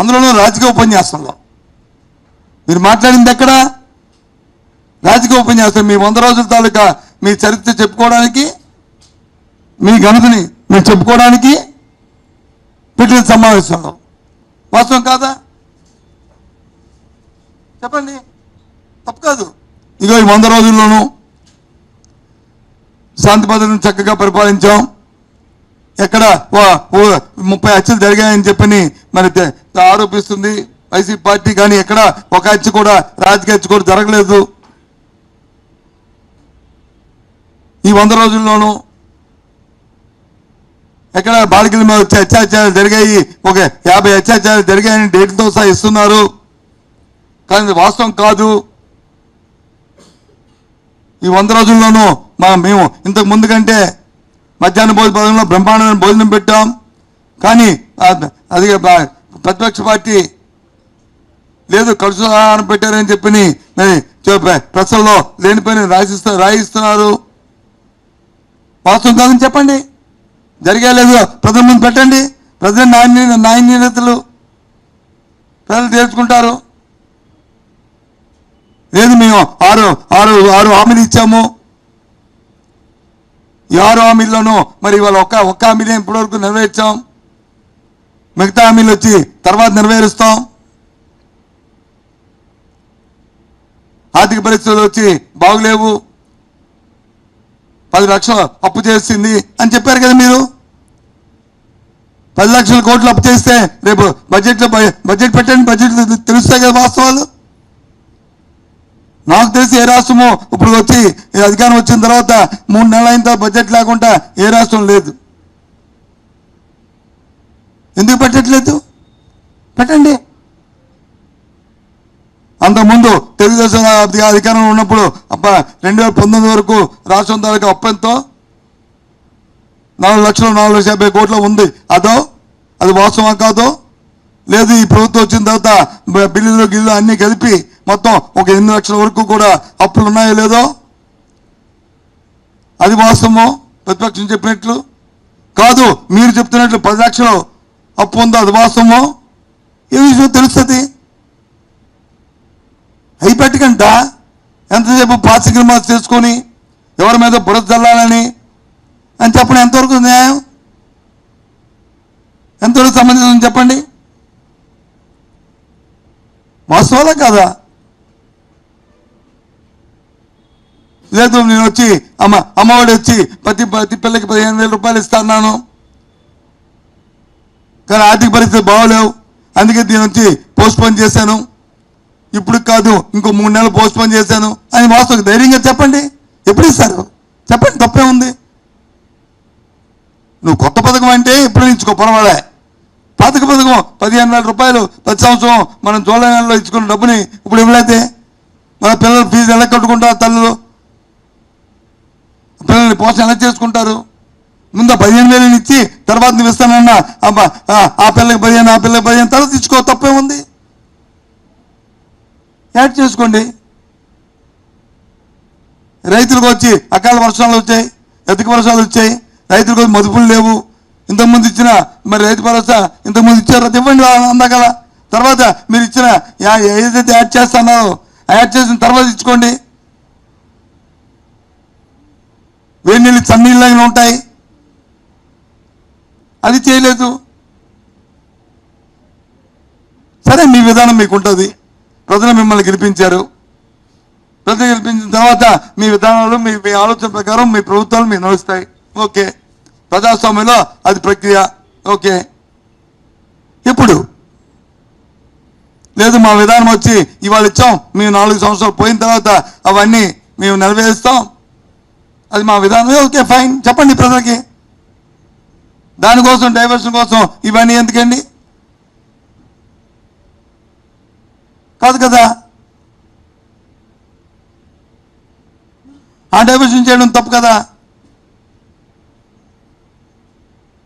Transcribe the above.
అందులోనూ రాజకీయ ఉపన్యాసంలో. మీరు మాట్లాడింది ఎక్కడ? రాజకీయ ఉపన్యాసం మీ వంద రోజుల తాలూకా మీ చరిత్ర చెప్పుకోవడానికి మీ ఘనతని మీరు చెప్పుకోవడానికి పెట్టిన సమావేశంలో. వాస్తవం కాదా? చెప్పండి. తప్పు కాదు. ఇగో ఈ వంద రోజుల్లోనూ శాంతి భద్రతను చక్కగా పరిపాలించాం. ఎక్కడ ఓ- ఓ ముప్పై హత్యలు జరిగాయని చెప్పని మరి తె- ఆరోపిస్తుంది. వైసీపీ పార్టీ కానీ ఎక్కడ ఒక హత్య కూడా రాజకీయ హత్య కూడా జరగలేదు. ఈ వంద రోజుల్లోనూ ఎక్కడ బాలికల మీద వచ్చే అత్యాచారాలు జరిగాయి. ఒక యాభై అత్యాచారాలు జరిగాయని డేట్తో సహా ఇస్తున్నారు. కానీ వాస్తవం కాదు. ఈ వంద రోజుల్లోనూ మా మేము ఇంతకు ముందు కంటే మధ్యాహ్న భోజన పథకంలో బ్రహ్మాండమైన భోజనం పెట్టాం. కానీ అది బా- ప్రతిపక్ష పార్టీ లేదు కలుసు ఆహారం పెట్టారని చెప్పి మరి లేని ప్రశ్నలో లేనిపోయిన రాయిస్తున్నారు. వాస్తవం కాదని చెప్పండి. జరిగే లేదు ప్రజల ముందు పెట్టండి. ప్రజల నాయన నాణ్యతలు ప్రజలు తీర్చుకుంటారు లేదు మేము ఆరు ఆరు ఆరు హామీలు ఇచ్చాము. ఈ ఆరు హామీల్లోనూ మరి ఇవాళ ఒక్క ఒక్క హామీని ఇప్పటివరకు నెరవేర్చాం. మిగతా హామీలు వచ్చి తర్వాత నెరవేరుస్తాం. ఆర్థిక పరిస్థితులు వచ్చి బాగులేవు. పది లక్షలు అప్పు చేసింది అని చెప్పారు కదా మీరు? పది లక్షల కోట్లు అప్పు చేస్తే రేపు బడ్జెట్లో బడ్జెట్ పెట్టండి బడ్జెట్ తెలుస్తాయి కదా వాస్తవాలు. నాకు తెలిసి ఏ రాష్ట్రము ఇప్పుడు వచ్చి అధికారం వచ్చిన తర్వాత మూడు నెలల అయిన తర్వాత బడ్జెట్ లేకుండా ఏ రాష్ట్రం లేదు. ఎందుకు పెట్టట్లేదు? పెట్టండి. అంతకుముందు తెలుగుదేశం అధికారం అధికారంలో ఉన్నప్పుడు అబ్బా రెండు వేల పంతొమ్మిది వరకు రాష్ట్రం తాలూకు అప్పెంతో నాలుగు లక్షలు నాలుగు లక్షల యాభై కోట్ల ఉంది. అదో? అది వాస్తవం కాదో? లేదు ఈ ప్రభుత్వం వచ్చిన తర్వాత బిల్లులు గిల్లు అన్నీ కలిపి మొత్తం ఒక ఎనిమిది లక్షల వరకు కూడా అప్పులు ఉన్నాయో లేదో? అది వాస్తవమో? ప్రతిపక్షం చెప్పినట్లు? కాదు మీరు చెప్తున్నట్లు పది లక్షలు అప్పు ఉందో? అది వాస్తవమో? ఏ విషయం తెలుస్తుంది? అయి పెట్టకంట ఎంతసేపు పాసికల్ చేసుకొని ఎవరి మీద బురద చల్లాలని అని చెప్పడం ఎంతవరకు న్యాయం? ఎంతవరకు సంబంధించిన చెప్పండి. వాస్తవాలా కాదా? లేదు నేను వచ్చి అమ్మ అమ్మఒడి వచ్చి ప్రతి ప్రతి పిల్లకి పదిహేను వేల రూపాయలు ఇస్తాను కానీ ఆర్థిక పరిస్థితి బాగోలేవు. అందుకే దీని వచ్చి పోస్ట్పోన్ చేశాను. ఇప్పుడు కాదు ఇంకో మూడు నెలలు పోస్ట్పోన్ చేశాను అని వాస్తవం ధైర్యంగా చెప్పండి. ఎప్పుడు ఇస్తారు? చెప్పండి తప్పే ఉంది. నువ్వు కొత్త పథకం అంటే ఇప్పుడు ఇచ్చుకో పర్వాలే. పాతక పథకం పదిహేను వేల రూపాయలు ప్రతి సంవత్సరం మనం జూలై నెలలో ఇచ్చుకున్న డబ్బుని ఇప్పుడు ఇవ్వలేదే. మన పిల్లల ఫీజు ఎలా కట్టుకుంటారు తల్లులు? పిల్లల్ని పోషణ ఎలా చేసుకుంటారు? ముందు పదిహేను వేలు ఇచ్చి తర్వాత నువ్వు ఇస్తానన్నా ఆ, పిల్లకి పదిహేను ఆ పిల్లకి పదిహేను తర్వాత ఇచ్చుకో తప్పే ఉంది యాడ్ చేసుకోండి. రైతులకు వచ్చి అకాల వర్షాలు వచ్చాయి అధిక వర్షాలు వచ్చాయి రైతులకు వచ్చి మదుపులు లేవు. ఇంతకుముందు ఇచ్చిన మరి రైతు భరోసా ఇంతకుముందు ఇచ్చారు అది ఇవ్వండి అందగల తర్వాత మీరు ఇచ్చిన ఏదైతే యాడ్ చేస్తున్నారో యాడ్ చేసిన తర్వాత ఇచ్చుకోండి. వేడి నీళ్ళు చన్నీళ్ళు ఉంటాయి. అది చేయలేదు. సరే మీ విధానం మీకు ఉంటుంది ప్రజలు మిమ్మల్ని గెలిపించారు. ప్రజలు గెలిపించిన తర్వాత మీ విధానాలు మీ మీ ఆలోచన ప్రకారం మీ ప్రభుత్వాలు మీకు నడుస్తాయి. ఓకే. ప్రజాస్వామ్యంలో అది ప్రక్రియ. ఓకే. ఇప్పుడు లేదు మా విధానం వచ్చి ఇవాళ ఇచ్చాం మేము నాలుగు సంవత్సరాలు పోయిన తర్వాత అవన్నీ మేము నెరవేరుస్తాం. అది మా విధానం. Okay fine. చెప్పండి ప్రజలకి. దానికోసం డైవర్షన్ కోసం ఇవన్నీ ఎందుకండి? కాదు కదా? ఆ డైవర్షన్ చేయడం తప్పు కదా?